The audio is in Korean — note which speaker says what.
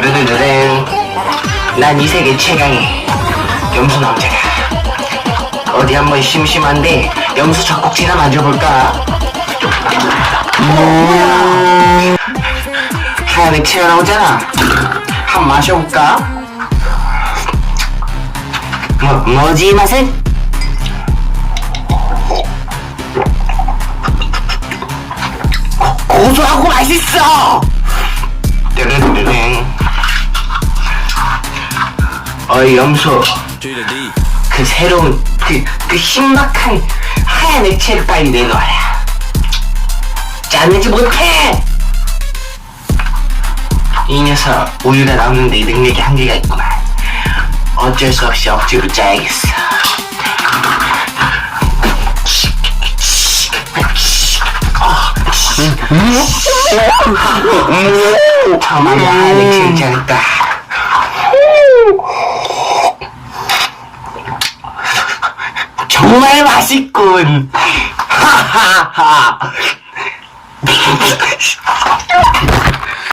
Speaker 1: 르르르릉 난 이 세계 최강의 염소 남자야 어디 한번 심심한데 염소 젖꼭지나 만져볼까? 음, 하얀 액체가 나오잖아 한번 마셔볼까? 뭐, 뭐지 이 맛은? 고, 고소하고 맛있어! 어이 염소. 그 새로운 그, 그 신박한 하얀 액체를 빨리 내놓아라 짜내지 못해 이 녀석 우유가 나오는데 이 능력이 한계가 있구만 어쩔 수 없이 억지로 짜야겠어 저만의 하얀 액체를 짜겠다 정말 맛있군. 하하하.